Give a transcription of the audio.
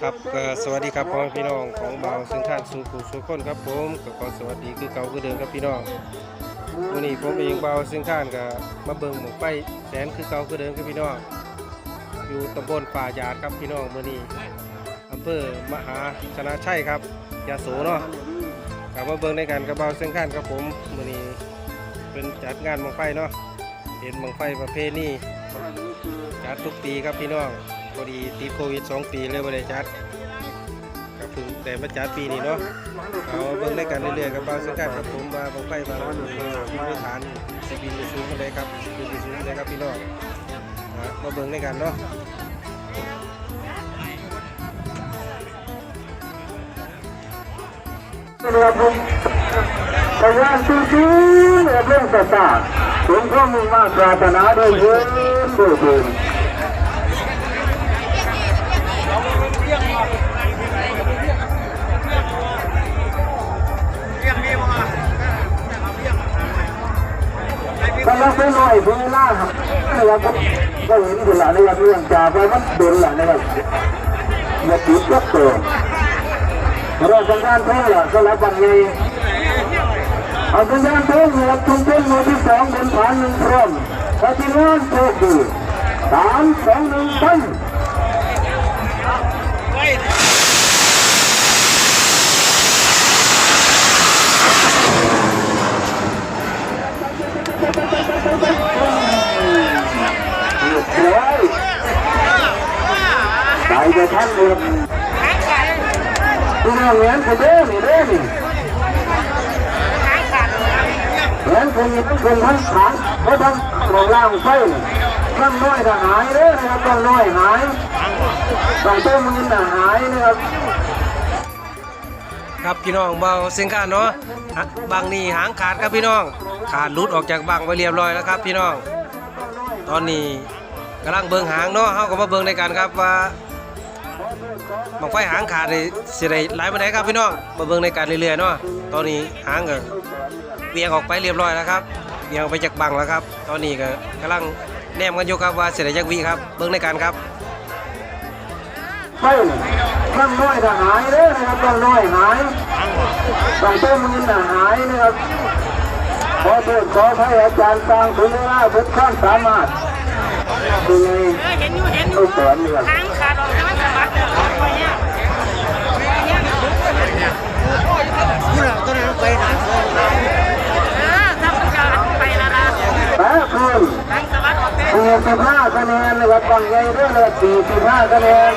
ครับก็สวัสดีครับพ่อพี่น้องของเบาซึ่งท่านสู่ผู้สู่คนครับผมก็ขอสวัสดีคือเก่าคือเดิมครับพี่น้องวันนี้ผมเองเบาซึ่งท่านก็มาเบิ่งหมองไฟแสนคือเก่าคือเดิมครับพี่น้องอยู่ตำบลป่าหยาดครับพี่น้องมื้อนี้อำเภอมหาชนะชัยครับยาโสเนาะกลับมาเบิ่งในกันกับเบาซึ่งท่านครับผมมื้อนี้เป็นจัดงานหมองไฟเนาะเห็นหมองไฟประเพณีจัดทุกปีครับพี่น้อง อดีติดโควิด2ปีเลยบ่ได้จัดก็เพิ่งแต่มาจัดปีนี้เนาะเอาเบิ่งได้กันเรื่อยๆกับบ่าวสังกัดครับผมว่าบังไฟบางวันมีมีพื้นฐานสิบินไปสูงเท่าใดครับสิบินไปสูงเท่าใดครับพี่น้องอะมาเบิ่งได้กันเนาะเรือพุ่งพยานจริงๆเรือเรื่องศาสตร์ถึงข้อมูลมาปรารถนาด้วยเยืนด้วยเยืน กำลังเป็นหน่อยเวลาครับนะครับก็เห็นอยู่หละนะครันเรื่องจ่าไปมันโดนหละนะครันมาติดก็เตัวเราสังการเท่าไหร่ก็รับบังไงเอาสัญญาณเท่าไหร่ทุกเป็นหน่วที่สองบนฐานหนึ่งพร้อมปฏิงานโชคดีสามสองหนึ่งไป ใจจะท่านเรียบตัวเงี้ยคนเด้อนี่เด้อนี่เงี้ยคนนี้ต้องคนทั้งขาเพราะทั้งหลงล่างไฟข้างน้อยก็หายเด้อนะครับข้างน้อยหายใส่ต้มมือน่ะหายนะครับครับพี่น้องเบาเสียงข้านเนาะบางนี่หางขาดครับพี่น้อง ขาดหลุดออกจากบังไปเรียบร้อยแล้วครับ พี่น้อง ตอนนี้กำลังเบิ่งหางเนาะเฮาก็มาเบิ่งในกันครับว่า บังไฟหางขาดนี่สิได้หลายปานใดครับพี่น้องมาเบิ่งในกันเรื่อยๆเนาะตอนนี้หางก็เวียงออกไปเรียบร้อยแล้วครับเวียงออกไปจากบังแล้วครับ ตอนนี้ก็กำลังแนมกันอยู่ครับว่าสิได้จักวิครับ เบิ่งในกันครับไฟข้างน้อยก็หายเด้อนะครับข้างน้อยหายใส่ต้มมือน่ะหายนะครับขอโทษขอให้อาจารย์สร้างถึงเวลาทุกขั้นสามารถดูไงเห็นอยู่เห็นอต้ยู่องสอนเนี่ยทางขาดออกจาก 45คะแนนนะครับฝั่งใหญ่ด้วยเลย45คะแนน